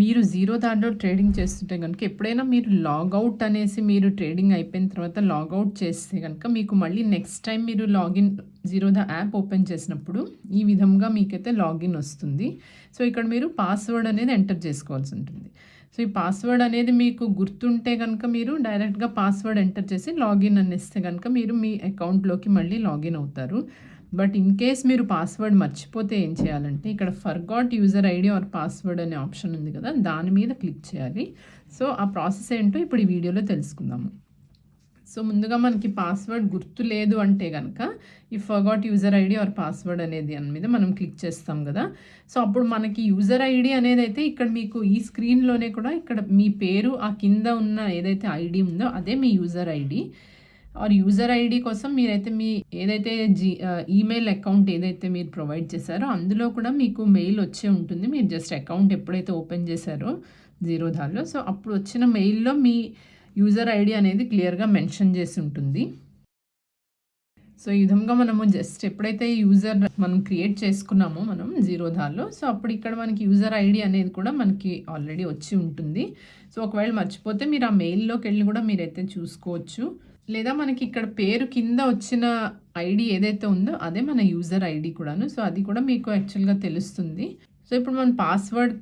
మీరు జీరో దాంట్లో ట్రేడింగ్ చేస్తుంటే కనుక ఎప్పుడైనా మీరు లాగౌట్ అనేసి మీరు ట్రేడింగ్ అయిపోయిన తర్వాత లాగౌట్ చేస్తే కనుక మీకు మళ్ళీ నెక్స్ట్ టైం మీరు login Zerodha app open చేసినప్పుడు ఈ విధంగా మీకైతే లాగిన్ వస్తుంది. సో ఇక్కడ మీరు పాస్వర్డ్ అనేది ఎంటర్ చేసుకోవాల్సి ఉంటుంది. సో ఈ పాస్వర్డ్ అనేది మీకు గుర్తుంటే కనుక మీరు డైరెక్ట్గా పాస్వర్డ్ ఎంటర్ చేసి లాగిన్ అనేస్తే కనుక మీరు మీ అకౌంట్లోకి మళ్ళీ లాగిన్ అవుతారు. బట్ ఇన్ కేస్ మీరు పాస్వర్డ్ మర్చిపోతే ఏం చేయాలంటే ఇక్కడ forgot user ID or password అనే ఆప్షన్ ఉంది కదా దాని మీద క్లిక్ చేయాలి. సో ఆ ప్రాసెస్ ఏంటో ఇప్పుడు ఈ వీడియోలో తెలుసుకుందాము. సో ముందుగా మనకి పాస్వర్డ్ గుర్తు లేదు అంటే కనుక ఈ forgot user ID or password అనేది దాని మీద మనం క్లిక్ చేస్తాం కదా. సో అప్పుడు మనకి యూజర్ ఐడి అనేది అయితే ఇక్కడ మీకు ఈ స్క్రీన్లోనే కూడా ఇక్కడ మీ పేరు ఆ కింద ఉన్న ఏదైతే ఐడి ఉందో అదే మీ user ID. Or user ID కోసం మీరైతే మీ ఏదైతే జీ ఈమెయిల్ అకౌంట్ ఏదైతే మీరు ప్రొవైడ్ చేశారో అందులో కూడా మీకు మెయిల్ వచ్చే ఉంటుంది. మీరు జస్ట్ అకౌంట్ ఎప్పుడైతే ఓపెన్ చేశారో జీరో దానిలో సో అప్పుడు వచ్చిన మెయిల్లో మీ యూజర్ ఐడి అనేది క్లియర్గా మెన్షన్ చేసి ఉంటుంది. సో ఈ విధంగా మనము జస్ట్ ఎప్పుడైతే యూజర్ మనం క్రియేట్ చేసుకున్నామో మనం జీరో దాల్లో సో అప్పుడు ఇక్కడ మనకి యూజర్ ఐడి అనేది కూడా మనకి ఆల్రెడీ వచ్చి ఉంటుంది. సో ఒకవేళ మర్చిపోతే మీరు ఆ మెయిల్లోకి వెళ్ళి కూడా మీరైతే చూసుకోవచ్చు. లేదా మనకి ఇక్కడ పేరు కింద వచ్చిన ఐడి ఏదైతే ఉందో అదే మన యూజర్ ఐడి కూడాను. సో అది కూడా మీకు యాక్చువల్గా తెలుస్తుంది. సో ఇప్పుడు మనం పాస్వర్డ్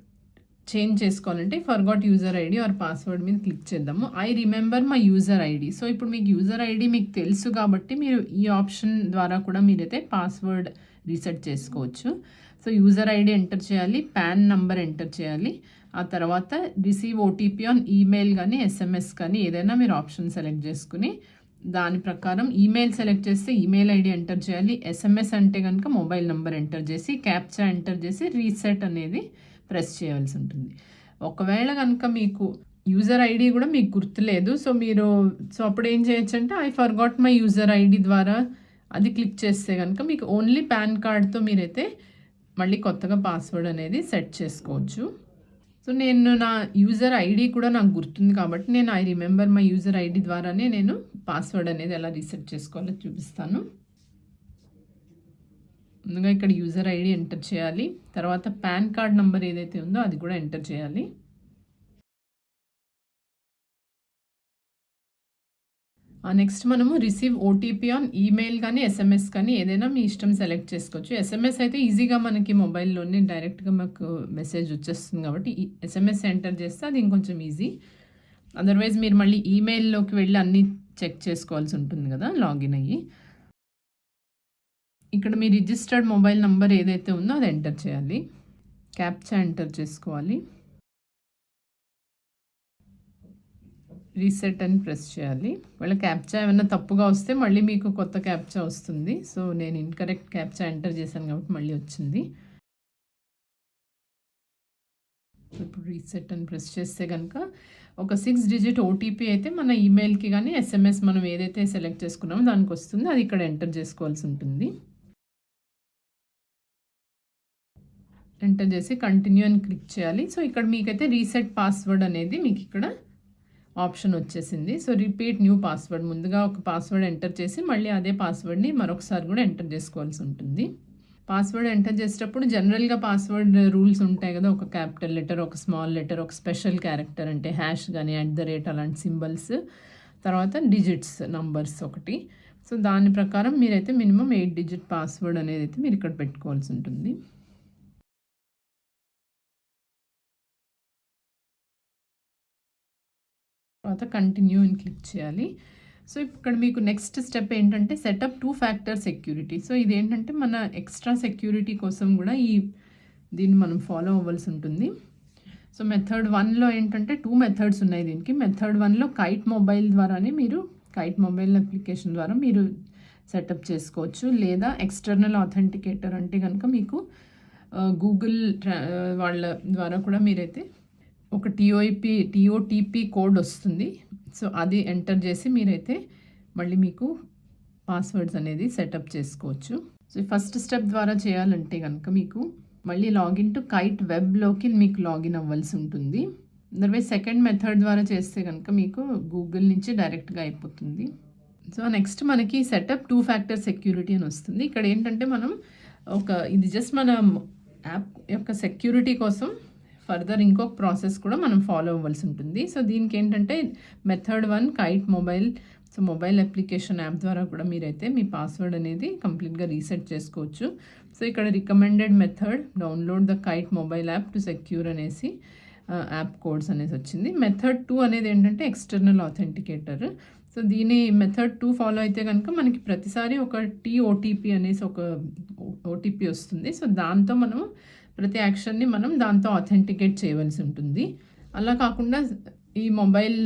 చేంజ్ చేసుకోవాలంటే forgot user ID or password మీద క్లిక్ చేద్దాము. I remember my user ID so ఇప్పుడు మీకు యూజర్ ఐడి మీకు తెలుసు కాబట్టి మీరు ఈ ఆప్షన్ ద్వారా కూడా మీరైతే పాస్వర్డ్ రీసెట్ చేసుకోవచ్చు. సో యూజర్ ఐడి ఎంటర్ చేయాలి పాన్ నంబర్ ఎంటర్ చేయాలి. ఆ తర్వాత రిసీవ్ ఓటీపీ ఆన్ ఈమెయిల్ కానీ ఎస్ఎంఎస్ కానీ ఏదైనా మీరు ఆప్షన్ సెలెక్ట్ చేసుకుని దాని ప్రకారం ఈమెయిల్ సెలెక్ట్ చేస్తే ఈమెయిల్ ఐడి ఎంటర్ చేయాలి. ఎస్ఎంఎస్ అంటే కనుక మొబైల్ నెంబర్ ఎంటర్ చేసి క్యాప్చా ఎంటర్ చేసి రీసెట్ అనేది ప్రెస్ చేయవలసి ఉంటుంది. ఒకవేళ కనుక మీకు యూజర్ ఐడి కూడా మీకు గుర్తులేదు సో మీరు సో అప్పుడు ఏం చేయొచ్చు అంటే I forgot my user ID ద్వారా అది క్లిక్ చేస్తే కనుక మీకు ఓన్లీ పాన్ కార్డ్తో మీరైతే మళ్ళీ కొత్తగా పాస్వర్డ్ అనేది సెట్ చేసుకోవచ్చు. సో నేను నా యూజర్ ఐడి కూడా నాకు గుర్తుంది కాబట్టి నేను I remember my user ID ద్వారానే నేను పాస్వర్డ్ అనేది ఎలా రీసెట్ చేసుకోవాలో చూపిస్తాను. ముందుగా ఇక్కడ యూజర్ ఐడి ఎంటర్ చేయాలి. తర్వాత పాన్ కార్డ్ నెంబర్ ఏదైతే ఉందో అది కూడా ఎంటర్ చేయాలి. నెక్స్ట్ మనము రిసీవ్ ఓటీపీ ఆన్ ఈమెయిల్ కానీ ఎస్ఎంఎస్ కానీ ఏదైనా మీ ఇష్టం సెలెక్ట్ చేసుకోవచ్చు. ఎస్ఎంఎస్ అయితే ఈజీగా మనకి మొబైల్లోనే డైరెక్ట్గా మాకు మెసేజ్ వచ్చేస్తుంది కాబట్టి ఎస్ఎంఎస్ ఎంటర్ చేస్తే అది ఇంకొంచెం ఈజీ అదర్వైజ్ మీరు మళ్ళీ ఈమెయిల్లోకి వెళ్ళి అన్ని చెక్ చేసుకోవాల్సి ఉంటుంది కదా లాగిన్ అయ్యి. ఇక్కడ మీ రిజిస్టర్డ్ మొబైల్ నెంబర్ ఏదైతే ఉందో అది ఎంటర్ చేయాలి. క్యాప్చా ఎంటర్ చేసుకోవాలి. రీసెట్ అని ప్రెస్ చేయాలి. వాళ్ళ క్యాప్చా ఏమైనా తప్పుగా వస్తే మళ్ళీ మీకు కొత్త క్యాప్చా వస్తుంది. సో నేను ఇన్కరెక్ట్ క్యాప్చా ఎంటర్ చేశాను కాబట్టి మళ్ళీ వచ్చింది. ఇప్పుడు రీసెట్ అని ప్రెస్ చేస్తే కనుక ఒక సిక్స్ డిజిట్ ఓటీపీ అయితే మన ఈమెయిల్కి కానీ ఎస్ఎంఎస్ మనం ఏదైతే సెలెక్ట్ చేసుకున్నామో దానికి వస్తుంది. అది ఇక్కడ ఎంటర్ చేసుకోవాల్సి ఉంటుంది. ఎంటర్ చేసి కంటిన్యూ అని క్లిక్ చేయాలి. సో ఇక్కడ మీకైతే రీసెట్ పాస్వర్డ్ అనేది మీకు ఇక్కడ ఆప్షన్ వచ్చేసింది. సో రిపీట్ న్యూ పాస్వర్డ్ ముందుగా ఒక పాస్వర్డ్ ఎంటర్ చేసి మళ్ళీ అదే పాస్వర్డ్ని మరొకసారి కూడా ఎంటర్ చేసుకోవాల్సి ఉంటుంది. పాస్వర్డ్ ఎంటర్ చేసేటప్పుడు జనరల్గా పాస్వర్డ్ రూల్స్ ఉంటాయి కదా ఒక క్యాపిటల్ లెటర్ ఒక స్మాల్ లెటర్ ఒక స్పెషల్ క్యారెక్టర్ అంటే హ్యాష్ కానీ అట్ ద రేట్ అలాంటి సింబల్స్ తర్వాత డిజిట్స్ నంబర్స్ ఒకటి. సో దాని ప్రకారం మీరైతే మినిమం ఎయిట్ డిజిట్ పాస్వర్డ్ అనేది అయితే మీరు ఇక్కడ పెట్టుకోవాల్సి ఉంటుంది. తర్వాత కంటిన్యూ అని క్లిక్ చేయాలి. సో ఇక్కడ మీకు నెక్స్ట్ స్టెప్ ఏంటంటే setup two factor security so ఇదేంటంటే మన ఎక్స్ట్రా సెక్యూరిటీ కోసం కూడా ఈ దీన్ని మనం ఫాలో అవ్వాల్సి ఉంటుంది. సో మెథడ్ వన్లో ఏంటంటే టూ మెథడ్స్ ఉన్నాయి దీనికి. మెథడ్ వన్లో కైట్ మొబైల్ ద్వారానే మీరు కైట్ మొబైల్ అప్లికేషన్ ద్వారా మీరు సెటప్ చేసుకోవచ్చు. లేదా ఎక్స్టర్నల్ అథెంటికేటర్ అంటే కనుక మీకు గూగుల్ వాళ్ళ ద్వారా కూడా మీరైతే ఒక టీఓఐపి టీఓటీపీ కోడ్ వస్తుంది. సో అది ఎంటర్ చేసి మీరైతే మళ్ళీ మీకు పాస్వర్డ్స్ అనేది సెటప్ చేసుకోవచ్చు. సో ఫస్ట్ స్టెప్ ద్వారా చేయాలంటే కనుక మీకు మళ్ళీ లాగిన్ టు కైట్ వెబ్లోకి మీకు లాగిన్ అవ్వాల్సి ఉంటుంది. అదర్వైజ్ సెకండ్ మెథడ్ ద్వారా చేస్తే కనుక మీకు గూగుల్ నుంచి డైరెక్ట్గా అయిపోతుంది. సో నెక్స్ట్ మనకి సెటప్ టూ ఫ్యాక్టర్ సెక్యూరిటీ అని వస్తుంది. ఇక్కడ ఏంటంటే మనం ఒక ఇది జస్ట్ మన యాప్ యొక్క సెక్యూరిటీ కోసం ఫర్దర్ ఇంకొక ప్రాసెస్ కూడా మనం ఫాలో అవ్వాల్సి ఉంటుంది. సో దీనికి ఏంటంటే method one Kite mobile. So mobile application app ద్వారా కూడా మీరైతే మీ పాస్వర్డ్ అనేది కంప్లీట్గా రీసెట్ చేసుకోవచ్చు. సో ఇక్కడ recommended method download the Kite mobile app to secure అనేసి యాప్ కోడ్స్ అనేసి వచ్చింది. మెథడ్ టూ అనేది ఏంటంటే ఎక్స్టర్నల్ ఆథెంటికేటర్. సో దీని మెథడ్ టూ ఫాలో అయితే కనుక మనకి ప్రతిసారి ఒక టీ ఓటీపీ అనేసి ఒక ఓటీపీ వస్తుంది. సో దాంతో మనం ప్రతి యాక్షన్ని మనం దాంతో అథెంటికేట్ చేయవలసి ఉంటుంది. అలా కాకుండా ఈ మొబైల్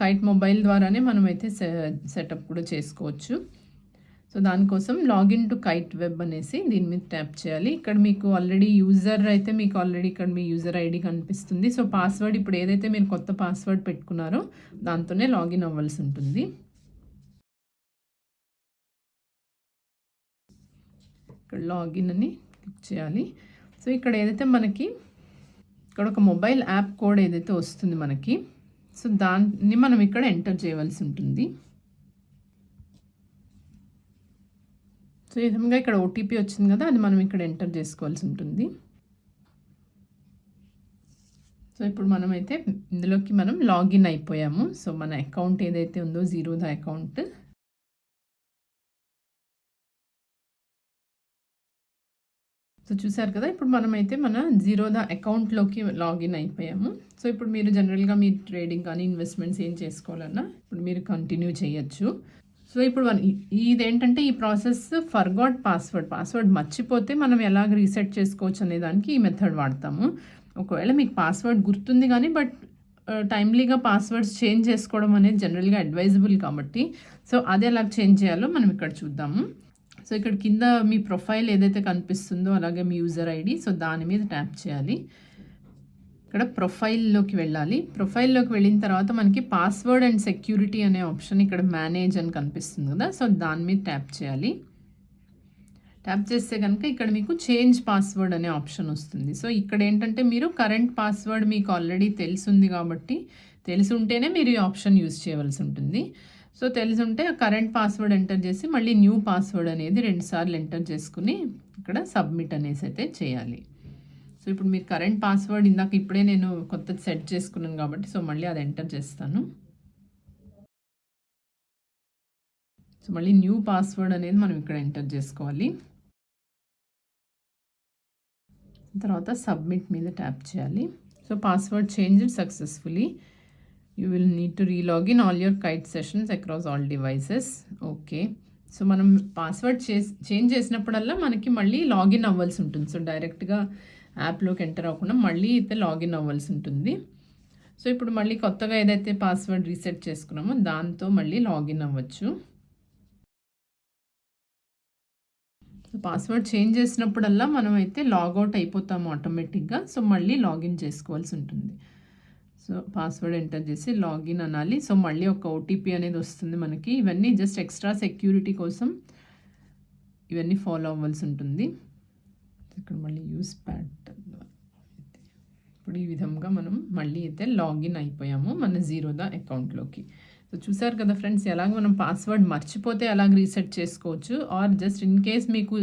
కైట్ మొబైల్ ద్వారానే మనమైతే సెటప్ కూడా చేసుకోవచ్చు. సో దానికోసం లాగిన్ టు కైట్ వెబ్ అనేసి దీని మీద ట్యాప్ చేయాలి. ఇక్కడ మీకు ఆల్రెడీ యూజర్ అయితే మీకు ఆల్రెడీ ఇక్కడ మీ యూజర్ ఐడి కనిపిస్తుంది. సో పాస్వర్డ్ ఇప్పుడు ఏదైతే మీరు కొత్త పాస్వర్డ్ పెట్టుకున్నారో దాంతోనే లాగిన్ అవ్వాల్సి ఉంటుంది. ఇక్కడ లాగిన్ అని క్లిక్ చేయాలి. సో ఇక్కడ ఏదైతే మనకి ఇక్కడ ఒక మొబైల్ యాప్ కోడ్ ఏదైతే వస్తుంది మనకి సో దాన్ని మనం ఇక్కడ ఎంటర్ చేయవలసి ఉంటుంది. సో ఈ విధంగా ఇక్కడ ఓటీపీ వచ్చింది కదా అది మనం ఇక్కడ ఎంటర్ చేసుకోవాల్సి ఉంటుంది. సో ఇప్పుడు మనమైతే ఇందులోకి మనం లాగిన్ అయిపోయాము. సో మన అకౌంట్ ఏదైతే ఉందో జీరోదా అకౌంట్ సో చూసారు కదా ఇప్పుడు మనమైతే మన జీరోదా అకౌంట్లోకి లాగిన్ అయిపోయాము. సో ఇప్పుడు మీరు జనరల్గా మీ ట్రేడింగ్ కానీ ఇన్వెస్ట్మెంట్స్ ఏం చేసుకోవాలన్నా ఇప్పుడు మీరు కంటిన్యూ చేయొచ్చు. సో ఇప్పుడు మన ఇదేంటంటే ఈ ప్రాసెస్ ఫర్గాట్ పాస్వర్డ్ పాస్వర్డ్ మర్చిపోతే మనం ఎలాగ రీసెట్ చేసుకోవచ్చు అనే దానికి ఈ మెథడ్ వాడతాము. ఒకవేళ మీకు పాస్వర్డ్ గుర్తుంది కానీ బట్ టైమ్లీగా పాస్వర్డ్స్ చేంజ్ చేసుకోవడం అనేది జనరల్గా అడ్వైజబుల్ కాబట్టి సో అది ఎలా చేంజ్ చేయాలో మనం ఇక్కడ చూద్దాము. సో ఇక్కడ కింద మీ ప్రొఫైల్ ఏదైతే కనిపిస్తుందో అలాగే మీ యూజర్ ఐడి సో దాని మీద ట్యాప్ చేయాలి. ఇక్కడ ప్రొఫైల్లోకి వెళ్ళాలి. ప్రొఫైల్లోకి వెళ్ళిన తర్వాత మనకి పాస్వర్డ్ అండ్ సెక్యూరిటీ అనే ఆప్షన్ ఇక్కడ మేనేజ్ అని కనిపిస్తుంది కదా సో దాని మీద ట్యాప్ చేయాలి. ట్యాప్ చేస్తే కనుక ఇక్కడ మీకు చేంజ్ పాస్వర్డ్ అనే ఆప్షన్ వస్తుంది. సో ఇక్కడ ఏంటంటే మీరు కరెంట్ పాస్వర్డ్ మీకు ఆల్రెడీ తెలుసుంది కాబట్టి తెలిసి ఉంటేనే మీరు ఈ ఆప్షన్ యూజ్ చేయవలసి ఉంటుంది. సో తెలిసి ఉంటే కరెంట్ పాస్వర్డ్ ఎంటర్ చేసి మళ్ళీ న్యూ పాస్వర్డ్ అనేది రెండుసార్లు ఎంటర్ చేసుకుని ఇక్కడ సబ్మిట్ అనేసి అయితే చేయాలి. సో ఇప్పుడు మీరు కరెంట్ పాస్వర్డ్ ఇందాక ఇప్పుడే నేను కొత్తది సెట్ చేసుకున్నాను కాబట్టి సో మళ్ళీ అది ఎంటర్ చేస్తాను. సో మళ్ళీ న్యూ పాస్వర్డ్ అనేది మనం ఇక్కడ ఎంటర్ చేసుకోవాలి. తర్వాత సబ్మిట్ మీద ట్యాప్ చేయాలి. So password change successfully you will need to relogin all your Kite sessions across all devices okay so మనం పాస్వర్డ్ చేంజ్ చేసినప్పుడల్లా మనకి మళ్ళీ లాగిన్ అవ్వాల్సి ఉంటుంది. సో డైరెక్ట్గా యాప్లోకి ఎంటర్ అవ్వకుండా మళ్ళీ అయితే లాగిన్ అవ్వాల్సి ఉంటుంది. సో ఇప్పుడు మళ్ళీ కొత్తగా ఏదైతే పాస్వర్డ్ రీసెట్ చేసుకున్నామో దాంతో మళ్ళీ లాగిన్ అవ్వచ్చు. సో పాస్వర్డ్ చేంజ్ చేసినప్పుడల్లా మనం అయితే లాగౌట్ అయిపోతాము ఆటోమేటిక్గా సో మళ్ళీ లాగిన్ చేసుకోవాల్సి ఉంటుంది. సో పాస్వర్డ్ ఎంటర్ చేసి లాగిన్ అనాలి. సో మళ్ళీ ఒక ఓటీపీ అనేది వస్తుంది మనకి. ఇవన్నీ జస్ట్ ఎక్స్ట్రా సెక్యూరిటీ కోసం ఇవన్నీ ఫాలో అవ్వాల్సి ఉంటుంది ఇక్కడ మళ్ళీ యూస్ ప్యాట్ ఇప్పుడు ఈ విధంగా మనం మళ్ళీ అయితే లాగిన్ అయిపోయాము మన జీరోదా అకౌంట్లోకి సో చూసారు కదా ఫ్రెండ్స్ ఎలాగ మనం పాస్వర్డ్ మర్చిపోతే ఎలాగ రీసెట్ చేసుకోవచ్చు. ఆర్ జస్ట్ ఇన్ కేస్ మీకు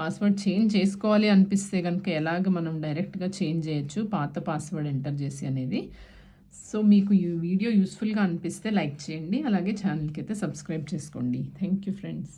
పాస్వర్డ్ చేంజ్ చేసుకోవాలి అనిపిస్తే కనుక ఎలాగ మనం డైరెక్ట్గా చేంజ్ చేయొచ్చు పాత పాస్వర్డ్ ఎంటర్ చేసి అనేది. సో మీకు ఈ వీడియో యూస్ఫుల్గా అనిపిస్తే లైక్ చేయండి అలాగే ఛానల్కి అయితే సబ్స్క్రైబ్ చేసుకోండి. Thank you friends.